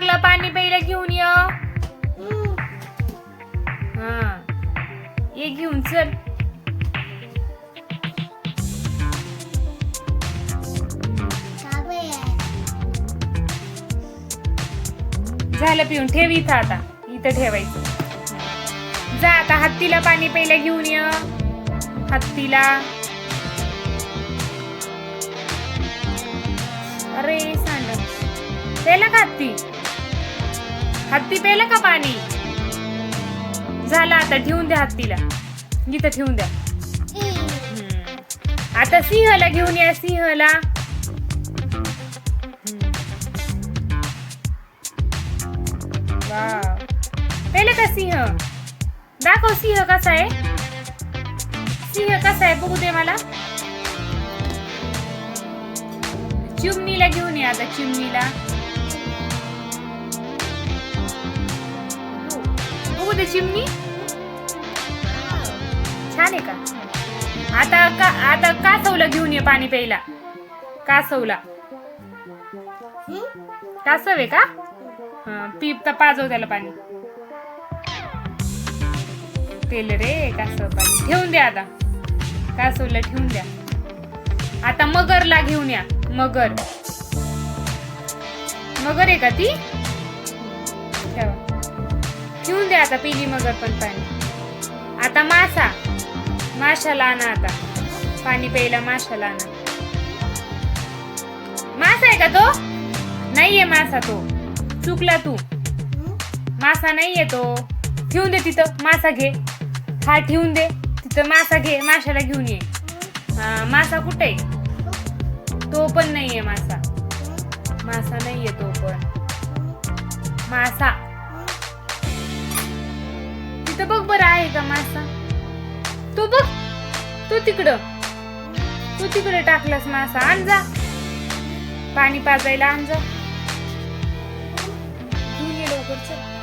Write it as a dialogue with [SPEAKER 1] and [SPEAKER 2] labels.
[SPEAKER 1] लागलं पाणी प्यायला घेऊन ये. हा. ये घेऊन चल. झालं पिऊन. ठेव इथं आता. इथं ठेवायचं. जा आता हत्तीला पाणी प्यायला घेऊन ये. हत्तीला. अरे सांग त्याला का हत्ती? हत्ती प्यायला का पाणी? झालं आता ठेवून द्या हत्तीला. इथं ठेवून द्या. हम्म. आता सिंहला घेऊन या सिंहला. वाव. पेले का सिंह? दाखव सिंह कसा आहे. सिंह कसा आहे बघू दे मला. चिमणीला घेऊन या आता चिमणीला. बघू चिमणी. छान आहे का? आता का आता कासवला घेऊन ये पाणी प्यायला. कासवला. कासव आहे का? हा पीप तर पाजव त्याला पाणी. पेल रे कासव पाणी. ठेवून द्या आता. कासवला ठेवून द्या. आता मगरला घेऊन या. मगर. मगर आहे का ती? ठेवून द्या आता पिली मगर पण पाणी. आता मासा. माशाला आणा आता. पाणी प्यायला माशाला आणा मासा आहे का तो? नाहीये मासा तो. चुकला तू. मासा नाहीये तो. ठेवून दे तिथं. मासा घे. हा ठेवून दे. तिथं मासा घे. माशाला घेऊन ये. मासा कुठे आहे? तो पण नाहीये मासा. मासा नाहीये तो पण. मासा. तिथं बरं आहे का मासा? तो बघ तू तिकडं. तू तिकडे टाकलास मासा आण जा. पाणी पाजायला आण जा. लवकर चल.